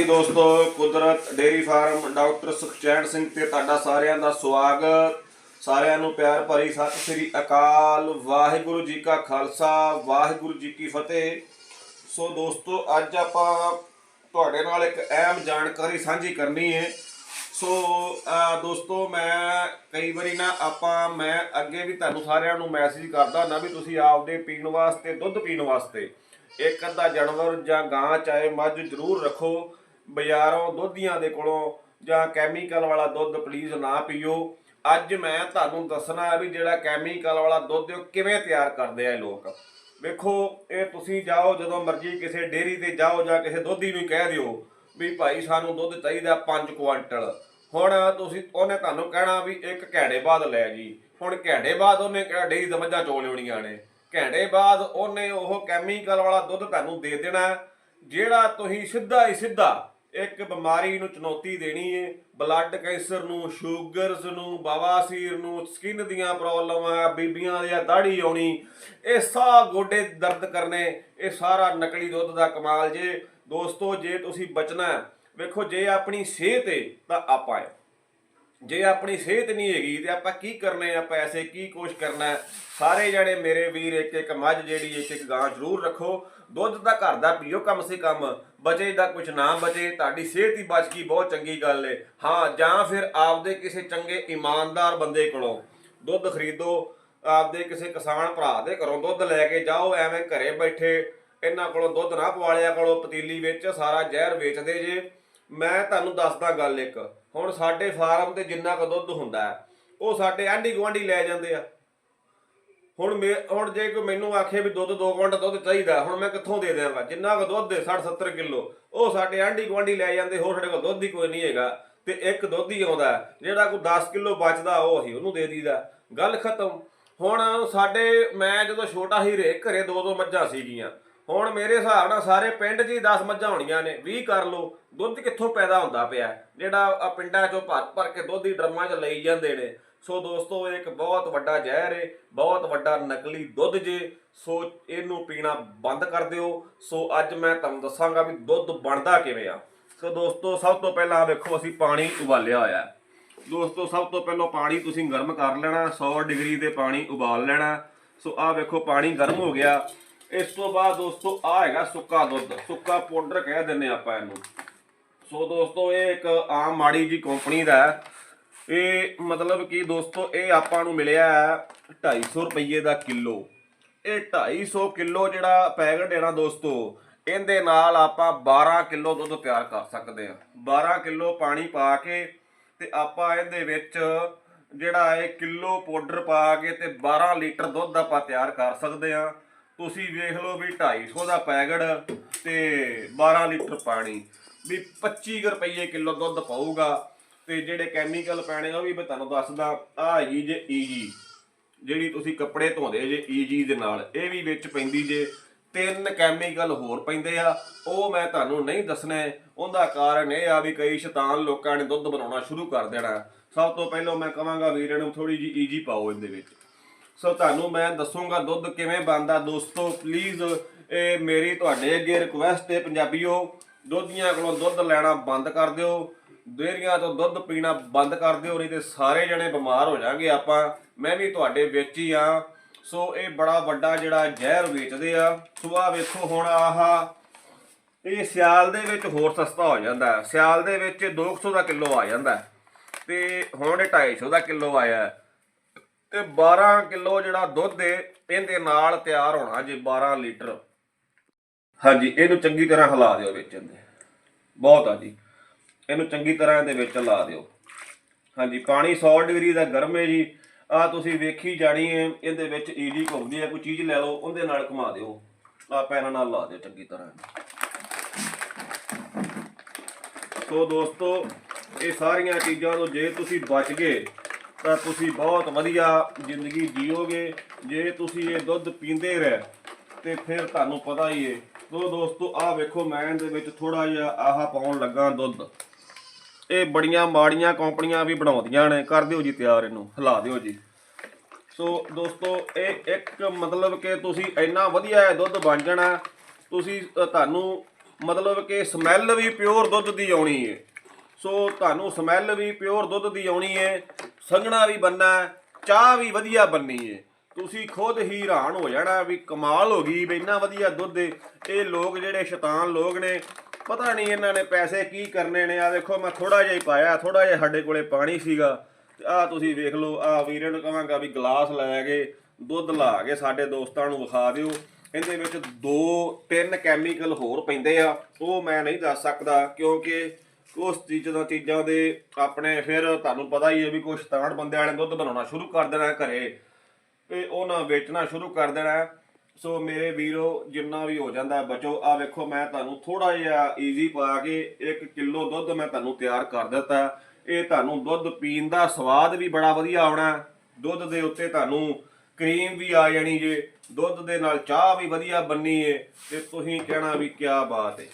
ਹਾਂਜੀ ਦੋਸਤੋ, Kudrat dairy farm doctor Sukhchain Singh ਤੇ ਤੁਹਾਡਾ ਸਾਰਿਆਂ ਦਾ ਸਵਾਗਤ। ਸਾਰਿਆਂ ਨੂੰ ਪਿਆਰ ਭਰੀ ਸਤਿ ਸ੍ਰੀ ਅਕਾਲ। ਵਾਹਿਗੁਰੂ ਜੀ ਕਾ ਖਾਲਸਾ, ਵਾਹਿਗੁਰੂ ਜੀ ਕੀ ਫਤਿਹ। ਸੋ ਦੋਸਤੋ, ਅੱਜ ਆਪਾਂ ਤੁਹਾਡੇ ਨਾਲ ਇੱਕ ਅਹਿਮ ਜਾਣਕਾਰੀ ਸਾਂਝੀ ਕਰਨੀ ਹੈ। ਸੋ ਦੋਸਤੋ, ਮੈਂ ਕਈ ਵਾਰੀ ਨਾ ਆਪਾਂ, ਮੈਂ ਅੱਗੇ ਵੀ ਤੁਹਾਨੂੰ ਸਾਰਿਆਂ ਨੂੰ ਮੈਸੇਜ ਕਰਦਾ ਨਾ ਵੀ ਤੁਸੀਂ ਆਪਦੇ ਪੀਣ ਵਾਸਤੇ, ਦੁੱਧ ਪੀਣ ਵਾਸਤੇ ਇੱਕ ਅੱਧਾ ਜਾਨਵਰ ਜਾਂ ਗਾਂ ਚਾਹੇ ਮੱਝ ਜ਼ਰੂਰ ਰੱਖੋ। ਬਾਜ਼ਾਰੋਂ ਦੁੱਧੀਆਂ ਦੇ ਕੋਲੋਂ ਜਾਂ ਕੈਮੀਕਲ ਵਾਲਾ ਦੁੱਧ ਪਲੀਜ਼ ਨਾ ਪੀਓ। ਅੱਜ ਮੈਂ ਤੁਹਾਨੂੰ ਦੱਸਣਾ ਹੈ ਵੀ ਜਿਹੜਾ ਕੈਮੀਕਲ ਵਾਲਾ ਦੁੱਧ ਉਹ ਕਿਵੇਂ ਤਿਆਰ ਕਰਦੇ ਆ ਇਹ ਲੋਕ। ਵੇਖੋ, ਇਹ ਤੁਸੀਂ ਜਾਓ, ਜਦੋਂ ਮਰਜ਼ੀ ਕਿਸੇ ਡੇਅਰੀ ਤੇ ਜਾਓ ਜਾਂ ਕਿਸੇ ਦੁੱਧੀ ਨੂੰ ਕਹਿ ਦਿਓ ਵੀ ਭਾਈ ਸਾਨੂੰ ਦੁੱਧ ਚਾਹੀਦਾ 5 ਕੁਆਂਟਲ। ਹੁਣ ਤੁਸੀਂ, ਉਹਨੇ ਤੁਹਾਨੂੰ ਕਹਿਣਾ ਵੀ ਇੱਕ ਘੈਂਡੇ ਬਾਅਦ ਲੈ ਜੀ। ਹੁਣ ਘੈਂਡੇ ਬਾਅਦ ਉਹਨੇ ਕਿਹੜਾ ਡੇਅਰੀ ਦਾ ਮੱਝਾਂ ਚੋਲ ਲਿਆਉਣੀਆਂ ਨੇ। ਘੈਂਡੇ ਬਾਅਦ ਉਹਨੇ ਉਹ ਕੈਮੀਕਲ ਵਾਲਾ ਦੁੱਧ ਤੁਹਾਨੂੰ ਦੇ ਦੇਣਾ। ਜਿਹੜਾ ਤੁਸੀਂ ਸਿੱਧਾ ਹੀ ਸਿੱਧਾ ਇੱਕ ਬਿਮਾਰੀ ਨੂੰ ਚੁਣੌਤੀ ਦੇਣੀ ਹੈ ਬਲੱਡ ਕੈਂਸਰ ਨੂੰ ਸ਼ੂਗਰਸ ਨੂੰ ਬਵਾਸੀਰ ਨੂੰ ਸਕਿਨ ਦੀਆਂ ਪ੍ਰੋਬਲਮਾਂ ਬੀਬੀਆਂ ਦੀ ਦਾੜੀ ਆਉਣੀ, ਇਹ ਸਾ ਗੋਡੇ ਦਰਦ ਕਰਨੇ, ਇਹ ਸਾਰਾ ਨਕਲੀ ਦੁੱਧ ਦਾ ਕਮਾਲ ਜੇ। ਦੋਸਤੋ, ਜੇ ਤੁਸੀਂ ਬਚਣਾ ਵੇਖੋ, ਜੇ ਆਪਣੀ ਸਿਹਤ ਹੈ ਤਾਂ ਆਪਾਂ ਹੈ ਜੇ ਆਪਣੀ ਸਿਹਤ ਨਹੀਂ ਹੈਗੀ, ਤੇ ਆਪਾਂ ਕੀ ਕਰਨੇ ਆ, ਪੈਸੇ ਕੀ ਕੁਛ ਕਰਨਾ ਸਾਰੇ ਜਣੇ ਮੇਰੇ ਵੀਰ ਇੱਕ ਇੱਕ ਮੱਝ ਜਿਹੜੀ ਇੱਕ ਇੱਕ ਗਾਂ ਜ਼ਰੂਰ ਰੱਖੋ। ਦੁੱਧ ਦਾ ਘਰ ਦਾ ਪੀਓ, ਕਮ ਸੇ ਕਮ। ਬਚੇ ਦਾ ਕੁਛ ਨਾ ਬਚੇ, ਤੁਹਾਡੀ ਸਿਹਤ ਹੀ ਬਚ ਗਈ, ਬਹੁਤ ਚੰਗੀ ਗੱਲ ਏ। ਹਾਂ, ਜਾਂ ਫਿਰ ਆਪਦੇ ਕਿਸੇ ਚੰਗੇ ਇਮਾਨਦਾਰ ਬੰਦੇ ਕੋਲੋਂ ਦੁੱਧ ਖਰੀਦੋ, ਆਪਦੇ ਕਿਸੇ ਕਿਸਾਨ ਭਰਾ ਦੇ ਘਰੋਂ ਦੁੱਧ ਲੈ ਕੇ ਜਾਓ, ਐਵੇਂ ਘਰੇ ਬੈਠੇ ਇਹਨਾਂ ਕੋਲੋਂ ਦੁੱਧ ਨਾ ਪਵਾਲਿਆ ਕੋਲੋਂ ਪਤੀਲੀ ਵਿੱਚ ਸਾਰਾ ਜ਼ਹਿਰ ਵੇਚਦੇ ਜੇ। ਮੈਂ ਤੁਹਾਨੂੰ ਦੱਸਦਾ ਗੱਲ ਇੱਕ, ਹੁਣ ਸਾਡੇ ਫਾਰਮ ਤੇ ਜਿੰਨਾ ਕੁ ਦੁੱਧ ਹੁੰਦਾ, ਉਹ ਸਾਡੇ ਆਂਢੀ ਗੁਆਂਢੀ ਲੈ ਜਾਂਦੇ ਆ। ਹੁਣ ਮੇ ਹੁਣ ਜੇ ਕੋਈ ਮੈਨੂੰ ਆਖੇ ਵੀ ਦੁੱਧ 2 ਕੁਇੰਟਲ ਦੁੱਧ ਚਾਹੀਦਾ, ਹੁਣ ਮੈਂ ਕਿੱਥੋਂ ਦੇ ਦਿਆਂਗਾ ਜਿੰਨਾ ਕੁ ਦੁੱਧ ਹੈ 60 70 ਕਿਲੋ, ਉਹ ਸਾਡੇ ਆਂਢੀ ਗੁਆਂਢੀ ਲੈ ਜਾਂਦੇ, ਹੋਰ ਸਾਡੇ ਕੋਲ ਦੁੱਧ ਹੀ ਕੋਈ ਨਹੀਂ ਹੈਗਾ। ਤੇ ਇੱਕ ਦੁੱਧ ਹੀ ਆਉਂਦਾ ਜਿਹੜਾ ਕੋਈ 10 ਕਿਲੋ ਬਚਦਾ, ਉਹ ਅਸੀਂ ਉਹਨੂੰ ਦੇ ਦਈਦਾ। ਗੱਲ ਖਤਮ। ਹੁਣ ਸਾਡੇ, ਮੈਂ ਜਦੋਂ ਛੋਟਾ ਹੀ ਰੇ ਘਰੇ ਦੋ ਦੋ ਮੱਝਾਂ ਸੀਗੀਆਂ। ਹੁਣ ਮੇਰੇ ਹਿਸਾਬ ਨਾਲ ਸਾਰੇ ਪਿੰਡ 'ਚ ਹੀ 10 ਮੱਝਾਂ ਹੋਣੀਆਂ ਨੇ 20 ਕਰ ਲਓ। ਦੁੱਧ ਕਿੱਥੋਂ ਪੈਦਾ ਹੁੰਦਾ ਪਿਆ? ਜਿਹੜਾ ਆ ਪਿੰਡਾਂ 'ਚੋਂ ਭਰ ਭਰ ਕੇ ਦੁੱਧ ਹੀ ਡਰਮਾਂ 'ਚ ਲਈ ਜਾਂਦੇ ਨੇ। ਸੋ ਦੋਸਤੋ, ਇਹ ਇੱਕ ਬਹੁਤ ਵੱਡਾ ਜ਼ਹਿਰ ਏ, ਬਹੁਤ ਵੱਡਾ ਨਕਲੀ ਦੁੱਧ ਜੇ, ਸੋ ਇਹਨੂੰ ਪੀਣਾ ਬੰਦ ਕਰ ਦਿਓ। ਸੋ ਅੱਜ ਮੈਂ ਤੁਹਾਨੂੰ ਦੱਸਾਂਗਾ ਵੀ ਦੁੱਧ ਬਣਦਾ ਕਿਵੇਂ ਆ। ਸੋ ਦੋਸਤੋ, ਸਭ ਤੋਂ ਪਹਿਲਾਂ ਵੇਖੋ, ਅਸੀਂ ਪਾਣੀ ਉਬਾਲਿਆ ਹੋਇਆ ਦੋਸਤੋ, ਸਭ ਤੋਂ ਪਹਿਲਾਂ ਪਾਣੀ ਤੁਸੀਂ ਗਰਮ ਕਰ ਲੈਣਾ 100 ਡਿਗਰੀ ਤੇ ਪਾਣੀ ਉਬਾਲ ਲੈਣਾ। ਸੋ ਆਹ ਵੇਖੋ, ਪਾਣੀ ਗਰਮ ਹੋ ਗਿਆ। ਇਸ ਤੋਂ ਬਾਅਦ ਦੋਸਤੋ ਆ ਹੈਗਾ ਸੁੱਕਾ ਦੁੱਧ। ਸੁੱਕਾ ਪਾਊਡਰ ਕਹਿ ਦਿੰਨੇ ਆਪਾਂ ਇਹਨੂੰ। ਸੋ ਦੋਸਤੋ, ਇਹ ਇੱਕ ਆਮ ਮਾੜੀ ਜੀ ਕੰਪਨੀ ਦਾ ਹੈ। ਇਹ ਮਤਲਬ ਕਿ ਦੋਸਤੋ, ਇਹ ਆਪਾਂ ਨੂੰ ਮਿਲਿਆ ਹੈ 250 ਰੁਪਏ ਦਾ ਕਿਲੋ। ਇਹ 250 ਕਿਲੋ ਜਿਹੜਾ ਪੈਕਟ ਹੈ ਨਾ ਦੋਸਤੋ, ਇਹਦੇ ਨਾਲ ਆਪਾਂ 12 ਕਿਲੋ ਦੁੱਧ ਤਿਆਰ ਕਰ ਸਕਦੇ ਆ 12 ਕਿਲੋ ਪਾਣੀ ਪਾ ਕੇ ਤੇ ਆਪਾਂ ਇਹਦੇ ਵਿੱਚ ਜਿਹੜਾ ਹੈ ਕਿਲੋ ਪਾਊਡਰ ਪਾ ਕੇ ਤੇ 12 ਲੀਟਰ ਦੁੱਧ ਆਪਾਂ ਤਿਆਰ ਕਰ ਸਕਦੇ ਆ ਤੁਸੀਂ ਵੇਖ ਲਓ ਵੀ 250 ਦਾ ਪੈਕਟ ਤੇ 12 ਲੀਟਰ ਪਾਣੀ। ਵੀ 25 ਕੁ ਰੁਪਏ ਕਿਲੋ ਦੁੱਧ ਪਾਊਗਾ। ਤੇ ਜਿਹੜੇ ਕੈਮੀਕਲ ਪੈਣੇ ਉਹ ਵੀ ਮੈਂ ਤੁਹਾਨੂੰ ਦੱਸਦਾ। ਆ ਹੈਗੀ ਜੇ ਈਜੀ ਜਿਹੜੀ ਤੁਸੀਂ ਕੱਪੜੇ ਧੋਂਦੇ ਜੇ ਈਜੀ ਦੇ ਨਾਲ, ਇਹ ਵੀ ਵਿੱਚ ਪੈਂਦੀ ਜੇ। ਤਿੰਨ ਕੈਮੀਕਲ ਹੋਰ ਪੈਂਦੇ ਆ। ਉਹ ਮੈਂ ਤੁਹਾਨੂੰ ਨਹੀਂ ਦੱਸਣੇ। ਉਹਦਾ ਕਾਰਨ ਇਹ ਆ ਵੀ ਕਈ ਸ਼ੈਤਾਨ ਲੋਕਾਂ ਨੇ ਦੁੱਧ ਬਣਾਉਣਾ ਸ਼ੁਰੂ ਕਰ ਦੇਣਾ। ਸਭ ਤੋਂ ਪਹਿਲਾਂ ਮੈਂ ਕਹਾਂਗਾ ਵੀਰਾਂ ਨੂੰ ਥੋੜੀ ਜੀ ਈਜੀ ਪਾਓ ਇਹਦੇ ਵਿੱਚ। ਸੋ ਤੁਹਾਨੂੰ ਮੈਂ ਦੱਸੂਗਾ ਦੁੱਧ ਕਿਵੇਂ ਬਣਦਾ। ਦੋਸਤੋ ਪਲੀਜ਼ ਇਹ ਮੇਰੀ ਤੁਹਾਡੇ ਅੱਗੇ ਰਿਕੁਐਸਟ ਹੈ ਪੰਜਾਬੀਓ। ਦੁੱਧੀਆਂ ਕੋਲੋਂ ਦੁੱਧ ਲੈਣਾ ਬੰਦ ਕਰ ਦਿਓ। ਦੇਰੀਆਂ ਤੋਂ ਦੁੱਧ ਪੀਣਾ ਬੰਦ ਕਰ ਦਿਓ, ਨਹੀਂ ਤੇ ਸਾਰੇ ਜਣੇ ਬਿਮਾਰ ਹੋ ਜਾਾਂਗੇ ਆਪਾਂ, ਮੈਂ ਵੀ ਤੁਹਾਡੇ ਵਿੱਚ ਹੀ ਆ ਸੋ ਇਹ ਬੜਾ ਵੱਡਾ ਜਿਹੜਾ ਜ਼ਹਿਰ ਵੇਚਦੇ ਆ। ਸੋ ਵੇਖੋ ਹੁਣ ਆਹਾ, ਇਹ ਸਿਆਲ ਦੇ ਵਿੱਚ ਹੋਰ ਸਸਤਾ ਹੋ ਜਾਂਦਾ ਸਿਆਲ ਦੇ ਵਿੱਚ 200 ਦਾ ਕਿਲੋ ਆ ਜਾਂਦਾ ਹੈ। ਤੇ ਹੁਣ ਇਹ 250 ਦਾ ਕਿਲੋ ਆਇਆ ਹੈ। ਤੇ 12 ਕਿਲੋ ਜਿਹੜਾ ਦੁੱਧ ਹੈ ਇਹਦੇ ਨਾਲ ਤਿਆਰ ਹੋਣਾ ਜੇ 12 ਲੀਟਰ। ਹਾਂਜੀ, ਇਹਨੂੰ ਚੰਗੀ ਤਰ੍ਹਾਂ ਹਿਲਾ ਦਿਓ ਵਿੱਚ ਇਹਦੇ। ਬਹੁਤ ਆ ਜੀ। ਇਹਨੂੰ ਚੰਗੀ ਤਰ੍ਹਾਂ ਇਹਦੇ ਵਿੱਚ ਲਾ ਦਿਓ। ਹਾਂਜੀ, ਪਾਣੀ 100 ਡਿਗਰੀ ਦਾ ਗਰਮ ਹੈ ਜੀ। ਆ ਤੁਸੀਂ ਵੇਖੀ ਜਾਣੀ ਹੈ, ਇਹਦੇ ਵਿੱਚ ਈਜੀ ਘੁੰਮਦੀ ਹੈ, ਕੋਈ ਚੀਜ਼ ਲੈ ਲਓ, ਉਹਦੇ ਨਾਲ ਘੁਮਾ ਦਿਓ। ਆ ਪੈਨਾਂ ਨਾਲ ਲਾ ਦਿਓ ਚੰਗੀ ਤਰ੍ਹਾਂ। ਸੋ ਦੋਸਤੋ, ਇਹ ਸਾਰੀਆਂ ਚੀਜ਼ਾਂ ਤੋਂ ਜੇ ਤੁਸੀਂ ਬਚ ਗਏ, ਤਾਂ ਤੁਸੀਂ ਬਹੁਤ ਵਧੀਆ ਜ਼ਿੰਦਗੀ ਜੀਓਗੇ। ਜੇ ਤੁਸੀਂ ਇਹ ਦੁੱਧ ਪੀਂਦੇ ਰਹੇ, ਤੇ ਫਿਰ ਤੁਹਾਨੂੰ ਪਤਾ ਹੀ ਏ ਸੋ ਦੋਸਤੋ, ਆਹ ਵੇਖੋ, ਮੈਂ ਇਹਦੇ ਵਿੱਚ ਥੋੜਾ ਜਿਹਾ ਆਹਾ ਪਾਉਣ ਲੱਗਾ ਦੁੱਧ। ਇਹ ਬੜੀਆਂ ਮਾੜੀਆਂ ਕੰਪਨੀਆਂ ਵੀ ਬਣਾਉਂਦੀਆਂ ਨੇ। ਕਰ ਦਿਓ ਜੀ ਤਿਆਰ ਇਹਨੂੰ, ਹਿਲਾ ਦਿਓ ਜੀ। ਸੋ ਦੋਸਤੋ, ਇਹ ਇੱਕ ਮਤਲਬ ਕਿ ਤੁਸੀਂ ਇੰਨਾ ਵਧੀਆ ਦੁੱਧ ਬਣ ਜਾਣਾ, ਤੁਸੀਂ ਤੁਹਾਨੂੰ ਮਤਲਬ ਕਿ ਸਮੈਲ ਵੀ ਪਿਓਰ ਦੁੱਧ ਦੀ ਆਉਣੀ ਏ। ਸੋ ਤੁਹਾਨੂੰ ਸਮੈਲ ਵੀ ਪਿਓਰ ਦੁੱਧ ਦੀ ਆਉਣੀ ਏ, ਸੰਘਣਾ ਵੀ ਬੰਨਾ ਚਾਹ ਵੀ ਵਧੀਆ ਬੰਨੀ ਏ। ਤੁਸੀਂ ਖੁਦ ਹੀ ਹੈਰਾਨ ਹੋ ਜਾਣਾ ਵੀ ਕਮਾਲ ਹੋ ਗਈ ਵੀ ਇੰਨਾ ਵਧੀਆ ਦੁੱਧ ਏ। ਇਹ ਲੋਕ ਜਿਹੜੇ ਸ਼ੈਤਾਨ ਲੋਕ ਨੇ ਪਤਾ ਨਹੀਂ ਇਹਨਾਂ ਨੇ ਪੈਸੇ ਕੀ ਕਰਨੇ ਨੇ। ਆ ਦੇਖੋ, ਮੈਂ ਥੋੜਾ ਜਿਹਾ ਹੀ ਪਾਇਆ ਥੋੜਾ ਜਿਹਾ ਸਾਡੇ ਕੋਲੇ ਪਾਣੀ ਸੀਗਾ। ਤੇ ਆ ਤੁਸੀਂ ਵੇਖ ਲਓ ਆ ਵੀਰੇ ਨੂੰ ਕਹਾਂਗਾ ਵੀ ਗਲਾਸ ਲੈ ਕੇ ਦੁੱਧ ਲਾ ਕੇ ਸਾਡੇ ਦੋਸਤਾਂ ਨੂੰ ਵਿਖਾ ਦਿਓ। ਇਹਦੇ ਵਿੱਚ ਦੋ, ਤਿੰਨ ਕੈਮੀਕਲ ਹੋਰ ਪੈਂਦੇ ਆ। ਉਹ ਮੈਂ ਨਹੀਂ ਦੱਸ ਸਕਦਾ, ਕਿਉਂਕਿ ਉਸ ਚੀਜ਼ਾਂ ਚੀਜ਼ਾਂ ਦੇ ਆਪਣੇ ਫਿਰ ਤੁਹਾਨੂੰ ਪਤਾ ਹੀ ਹੈ ਵੀ ਕੁਛ ਤਾਂੜ ਬੰਦੇ ਵਾਲੇ ਦੁੱਧ ਬਣਾਉਣਾ ਸ਼ੁਰੂ ਕਰ ਦੇਣਾ ਘਰੇ। ਤੇ ਉਹਨਾਂ ਵੇਚਣਾ ਸ਼ੁਰੂ ਕਰ ਦੇਣਾ। ਸੋ ਮੇਰੇ ਵੀਰੋ, ਜਿੰਨਾ ਵੀ ਹੋ ਜਾਂਦਾ ਬਚੋ। ਆ ਵੇਖੋ, ਮੈਂ ਤੁਹਾਨੂੰ ਥੋੜਾ ਜਿਹਾ ਈਜ਼ੀ ਪਾ ਕੇ 1 ਕਿਲੋ ਦੁੱਧ ਮੈਂ ਤੁਹਾਨੂੰ ਤਿਆਰ ਕਰ ਦਿੱਤਾ ਇਹ ਤੁਹਾਨੂੰ ਦੁੱਧ ਪੀਣ ਦਾ ਸਵਾਦ ਵੀ ਬੜਾ ਵਧੀਆ ਆਉਣਾ ਦੁੱਧ ਦੇ ਉੱਤੇ ਤੁਹਾਨੂੰ ਕਰੀਮ ਵੀ ਆ ਜਾਣੀ ਜੇ। ਦੁੱਧ ਦੇ ਨਾਲ ਚਾਹ ਵੀ ਵਧੀਆ ਬੰਨੀ ਏ। ਤੇ ਤੁਸੀਂ ਕਹਿਣਾ ਵੀ ਕੀ ਬਾਤ ਏ।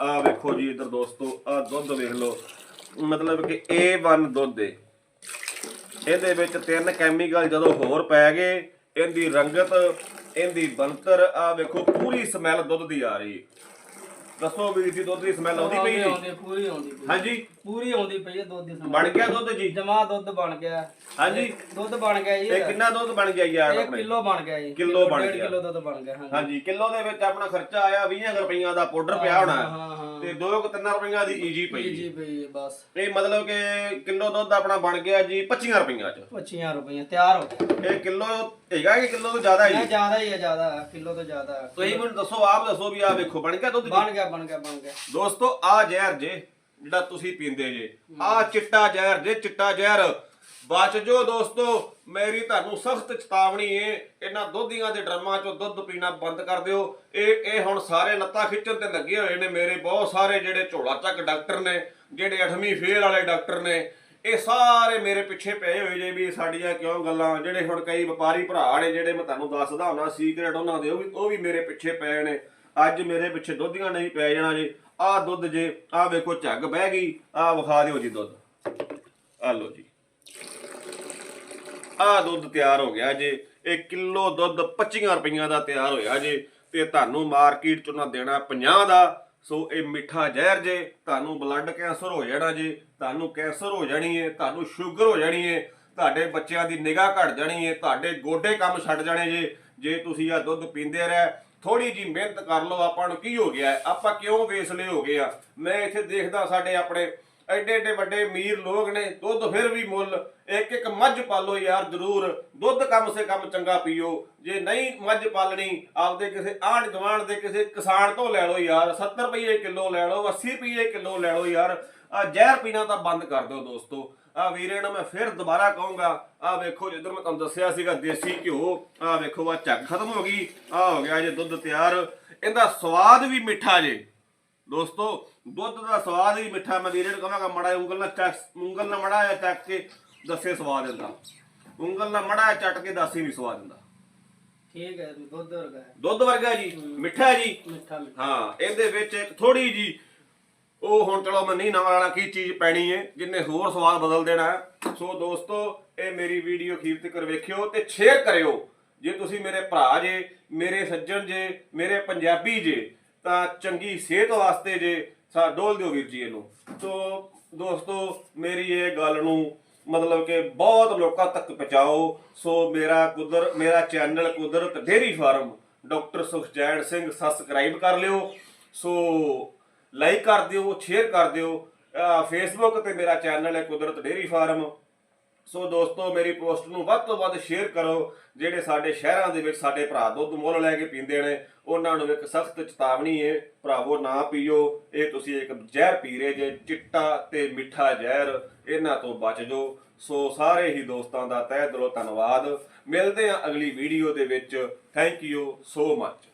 ਆ ਵੇਖੋ ਜੀ ਇਧਰ ਦੋਸਤੋ ਆ ਦੁੱਧ ਵੇਖ ਲਓ। ਮਤਲਬ ਕਿ A1 ਦੁੱਧ ਏ। ਇਹਦੇ ਵਿੱਚ ਤਿੰਨ ਕੈਮੀਕਲ ਜਦੋਂ ਹੋਰ ਪੈ ਗਏ, ਇਹਦੀ ਰੰਗਤ ਇਹਦੀ ਬਣਤਰ ਆ ਵੇਖੋ ਪੂਰੀ ਸਮੈਲ ਦੁੱਧ ਦੀ ਆ ਰਹੀ। ਦੱਸੋ ਵੀਰ ਜੀ ਦੁੱਧ ਦੀ ਸਮੈਲ ਆਉਂਦੀ ਪਈ ਆਉਂਦੀ ਪੂਰੀ ਆਉਂਦੀ ਪਈ। ਹਾਂਜੀ। ਪੂਰੀ ਆਉਂਦੀ ਪਈ ਹੈ ਦੁੱਧ ਦੀ ਸਮੈਲ। ਬਣ ਗਿਆ ਦੁੱਧ ਜੀ? ਜਮਾ ਦੁੱਧ ਬਣ ਗਿਆ। ਹਾਂਜੀ। ਦੁੱਧ ਬਣ ਗਿਆ ਜੀ ਇਹ ਕਿੰਨਾ ਦੁੱਧ ਬਣ ਗਿਆ ਯਾਰ ਇੱਕ ਆਪਣੇ ਕਿਲੋ ਬਣ ਗਿਆ ਜੀ। ਕਿੱਲੋ ਬਣ ਗਿਆ। ਕਿਲੋ ਦੁੱਧ ਬਣ ਗਿਆ ਹਾਂਜੀ। ਕਿਲੋ ਦੇ ਵਿੱਚ ਆਪਣਾ ਖਰਚਾ ਆਇਆ 20 ਰੁਪਈਆ ਦਾ ਪਾਊਡਰ ਪਿਆ ਹੋਣਾ। ਹਾਂ ਹਾਂ ਹਾਂ। ਤੇ 2 ਕਿ 3 ਰੁਪਈਆ ਦੀ ਈਜੀ ਪਈ ਜੀ। ਬਸ। ਇਹ ਮਤਲਬ ਕਿ ਕਿਲੋ ਦੁੱਧ ਆਪਣਾ ਬਣ ਗਿਆ ਜੀ 25 ਰੁਪਈਆ ਚ। 25 ਰੁਪਏ ਤਿਆਰ ਹੋ ਗਿਆ ਇਹ ਕਿਲੋ ਹੈਗਾ ਕਿ ਕਿਲੋ ਤੋਂ ਜ਼ਿਆਦਾ ਇਹ ਹੀ ਜ਼ਿਆਦਾ ਹੀ ਹੈ ਜ਼ਿਆਦਾ ਕਿਲੋ ਤੋਂ ਜ਼ਿਆਦਾ ਹੈ। ਤੁਸੀਂ ਮੈਨੂੰ ਦੱਸੋ ਆਪ ਦੱਸੋ ਵੀ ਆ ਵੇਖੋ ਬਣ ਗਿਆ ਦੁੱਧ ਜੀ? ਬਣ ਗਿਆ ਬਣ ਗਿਆ ਬਣ ਗਿਆ। ਦੋਸਤੋ ਆ ਜ਼ਹਿਰ ਜੇ ਜਿਹੜਾ ਤੁਸੀਂ ਪੀਂਦੇ ਜੇ ਆ ਚਿੱਟਾ ਜ਼ਹਿਰ ਜੇ ਚਿੱਟਾ ਜ਼ਹਿਰ। ਬਚ ਜੋ ਦੋਸਤੋ, ਮੇਰੀ ਤੁਹਾਨੂੰ ਸਖਤ ਚੇਤਾਵਨੀ ਏ, ਇਹਨਾਂ ਦੁੱਧੀਆਂ ਦੇ ਡਰਮਾਂ ਚੋਂ ਦੁੱਧ ਪੀਣਾ ਬੰਦ ਕਰ ਦਿਓ। ਇਹ ਇਹ ਹੁਣ ਸਾਰੇ ਲੱਤਾਂ ਖਿੱਚਣ ਤੇ ਲੱਗੇ ਹੋਏ ਨੇ ਮੇਰੇ, ਬਹੁਤ ਸਾਰੇ ਜਿਹੜੇ ਝੋਲਾ ਚੱਕ ਡਾਕਟਰ ਨੇ, ਜਿਹੜੇ 8ਵੀਂ ਫੇਲ ਵਾਲੇ ਡਾਕਟਰ ਨੇ, ਇਹ ਸਾਰੇ ਮੇਰੇ ਪਿੱਛੇ ਪਏ ਹੋਏ ਜੇ ਵੀ ਸਾਡੀਆਂ ਕਿਉਂ ਗੱਲਾਂ, ਜਿਹੜੇ ਹੁਣ ਕਈ ਵਪਾਰੀ ਭਰਾ ਨੇ, ਜਿਹੜੇ ਮੈਂ ਤੁਹਾਨੂੰ ਦੱਸਦਾ ਹੁੰਦਾ ਸੀਕ੍ਰੇਟ ਉਹਨਾਂ ਦੇ, ਉਹ ਵੀ ਉਹ ਵੀ ਮੇਰੇ ਪਿੱਛੇ ਪਏ ਨੇ। ਅੱਜ ਮੇਰੇ ਪਿੱਛੇ ਦੁੱਧੀਆਂ ਨਹੀਂ ਪੈ ਜਾਣਾ ਜੀ, ਆਹ ਦੁੱਧ ਜੇ, ਆਹ ਵੇਖੋ ਝੱਗ ਬਹਿ ਗਈ, ਆਹ ਵਿਖਾ ਦਿਓ ਜੀ ਦੁੱਧ। ਆ ਲਓ ਜੀ। ਆਹ ਦੁੱਧ ਤਿਆਰ ਹੋ ਗਿਆ ਜੇ। ਇਹ ਕਿਲੋ ਦੁੱਧ 25 ਰੁਪਈਆਂ ਦਾ ਤਿਆਰ ਹੋਇਆ ਜੇ। ਤੇ ਤੁਹਾਨੂੰ ਮਾਰਕੀਟ ਚੋਂ ਨਾ ਦੇਣਾ 50 ਦਾ। ਸੋ ਇਹ ਮਿੱਠਾ ਜ਼ਹਿਰ ਜੇ, ਤੁਹਾਨੂੰ ਬਲੱਡ ਕੈਂਸਰ ਹੋ ਜਾਣਾ ਜੇ। ਤੁਹਾਨੂੰ ਕੈਂਸਰ ਹੋ ਜਾਣੀ ਹੈ ਤੁਹਾਨੂੰ ਸ਼ੂਗਰ ਹੋ ਜਾਣੀ ਹੈ ਤੁਹਾਡੇ ਬੱਚਿਆਂ ਦੀ ਨਿਗਾਹ ਘਟ ਜਾਣੀ ਹੈ ਤੁਹਾਡੇ ਗੋਡੇ ਕੰਮ ਛੱਡ ਜਾਣੇ ਜੇ। ਜੇ ਤੁਸੀਂ ਆ ਦੁੱਧ ਪੀਂਦੇ ਰਹਿ ਥੋੜੀ ਜੀ ਮਿਹਨਤ ਕਰ ਲਓ, ਆਪਾਂ ਨੂੰ ਕੀ ਹੋ ਗਿਆ? ਹੈ? ਆਪਾਂ ਕਿਉਂ ਵੇਸਲੇ ਹੋ ਗਏ ਆ? ਮੈਂ ਇੱਥੇ ਦੇਖਦਾ ਸਾਡੇ ਆਪਣੇ ਐਡੇ ਐਡੇ ਵੱਡੇ ਅਮੀਰ ਲੋਕ ਨੇ, ਦੁੱਧ ਫਿਰ ਵੀ ਮੁੱਲ। ਇੱਕ ਇੱਕ ਮੱਝ ਪਾਲੋ ਯਾਰ ਜ਼ਰੂਰ। ਦੁੱਧ ਕੰਮ ਸੇ ਕੰਮ ਚੰਗਾ ਪੀਓ। ਜੇ ਨਹੀਂ ਮੱਝ ਪਾਲਣੀ, ਆਪਦੇ ਕਿਸੇ ਆਂਢ ਗੁਆਂਢ ਦੇ ਕਿਸੇ ਕਿਸਾਨ ਤੋਂ ਲੈ ਲਓ ਯਾਰ। 70 ਰੁਪਏ ਕਿਲੋ ਲੈ ਲਓ 80 ਰੁਪਏ ਕਿਲੋ ਲੈ ਲਓ ਯਾਰ। ਆ ਜ਼ਹਿਰ ਪੀਣਾ ਤਾਂ ਬੰਦ ਕਰ ਦਿਓ ਦੋਸਤੋ। ਆ ਵੀਰੇ ਨੂੰ ਮੈਂ ਫਿਰ ਦੁਬਾਰਾ ਕਹੂੰਗਾ, ਆ ਵੇਖੋ ਜਿੱਧਰ ਮੈਂ ਤੁਹਾਨੂੰ ਦੱਸਿਆ ਸੀਗਾ, ਦੇਸੀ ਘਿਓ। ਆ ਵੇਖੋ, ਆ ਝੱਗ ਖਤਮ ਹੋ ਗਈ। ਆ ਹੋ ਗਿਆ ਜੇ ਦੁੱਧ ਤਿਆਰ। ਇਹਦਾ ਸਵਾਦ ਵੀ ਮਿੱਠਾ ਜੇ। ਦੋਸਤੋ ਦੁੱਧ ਦਾ ਸਵਾਦ ਹੀ ਮਿੱਠਾ ਮੈਂ ਨੂੰ ਕਹਾਂਗਾ ਮੜਾ ਉਂਗਲ ਨਾਲ ਚੱਕ ਉਂਗਲ ਨਾਲ ਮੜਾ ਜਿਹਾ ਚੱਕ ਕੇ ਦੱਸੇ ਸਵਾਦ ਦਿੰਦਾ। ਉਂਗਲ ਨਾਲ ਮੜਾ ਚੱਟ ਕੇ ਦੱਸੇ ਵੀ ਸਵਾਦ ਦਿੰਦਾ। ਠੀਕ ਹੈ ਦੁੱਧ ਵਰਗਾ ਦੁੱਧ ਵਰਗਾ ਜੀ ਮਿੱਠਾ ਜੀ? ਮਿੱਠਾ ਮਿੱਠਾ। ਹਾਂ ਇਹਦੇ ਵਿੱਚ ਇੱਕ ਥੋੜੀ ਜੀ ਉਹ ਹੁਣ ਚਲੋ ਮੈਂ ਨਹੀਂ ਨਾ ਵਾਲਾ ਕੀ ਚੀਜ਼ ਪੈਣੀ ਹੈ ਜਿੰਨੇ ਹੋਰ ਸਵਾਦ ਬਦਲ ਦੇਣਾ। ਸੋ ਦੋਸਤੋ ਇਹ ਮੇਰੀ ਵੀਡੀਓ ਅਖੀਰ ਤੱਕ ਵੇਖਿਓ ਤੇ ਸ਼ੇਅਰ ਕਰਿਓ। ਜੇ ਤੁਸੀਂ ਮੇਰੇ ਭਰਾ ਜੇ ਮੇਰੇ ਸੱਜਣ ਜੇ ਮੇਰੇ ਪੰਜਾਬੀ ਜੇ ਤਾਂ ਚੰਗੀ ਸਿਹਤ ਵਾਸਤੇ ਜੇ ਸਾ ਡੋਲ ਦਿਓ ਵੀਰ ਜੀ ਇਹਨੂੰ। ਸੋ ਦੋਸਤੋ, ਮੇਰੀ ਇਹ ਗੱਲ ਨੂੰ ਮਤਲਬ ਕਿ ਬਹੁਤ ਲੋਕਾਂ ਤੱਕ ਪਹੁੰਚਾਓ। ਸੋ ਮੇਰਾ ਕੁਦਰ ਮੇਰਾ channel Kudrat dairy farm, doctor Sukhjain Singh, subscribe ਕਰ ਲਿਓ। ਸੋ ਲਾਈਕ ਕਰ ਦਿਓ, ਸ਼ੇਅਰ ਕਰ ਦਿਓ। ਫੇਸਬੁੱਕ ਤੇ ਮੇਰਾ ਚੈਨਲ ਹੈ ਕੁਦਰਤ ਡੇਰੀ ਫਾਰਮ। ਸੋ ਦੋਸਤੋ, ਮੇਰੀ ਪੋਸਟ ਨੂੰ ਵੱਧ ਤੋਂ ਵੱਧ ਸ਼ੇਅਰ ਕਰੋ, ਜਿਹੜੇ ਸਾਡੇ ਸ਼ਹਿਰਾਂ ਦੇ ਵਿੱਚ ਸਾਡੇ ਭਰਾ ਦੁੱਧ ਮੁੱਲ ਲੈ ਕੇ ਪੀਂਦੇ ਨੇ, ਉਹਨਾਂ ਨੂੰ ਇੱਕ ਸਖਤ ਚੇਤਾਵਨੀ ਹੈ, ਭਰਾਵੋ ਨਾ ਪੀਓ, ਇਹ ਤੁਸੀਂ ਇੱਕ ਜ਼ਹਿਰ ਪੀ ਰਹੇ ਜੇ, ਚਿੱਟਾ ਤੇ ਮਿੱਠਾ ਜ਼ਹਿਰ, ਇਹਨਾਂ ਤੋਂ ਬਚ ਜਾਓ ਸੋ ਸਾਰੇ ਹੀ ਦੋਸਤਾਂ ਦਾ ਤਹਿ ਦਿਲੋਂ ਧੰਨਵਾਦ। ਮਿਲਦੇ ਹਾਂ ਅਗਲੀ ਵੀਡੀਓ ਦੇ ਵਿੱਚ। Thank you so much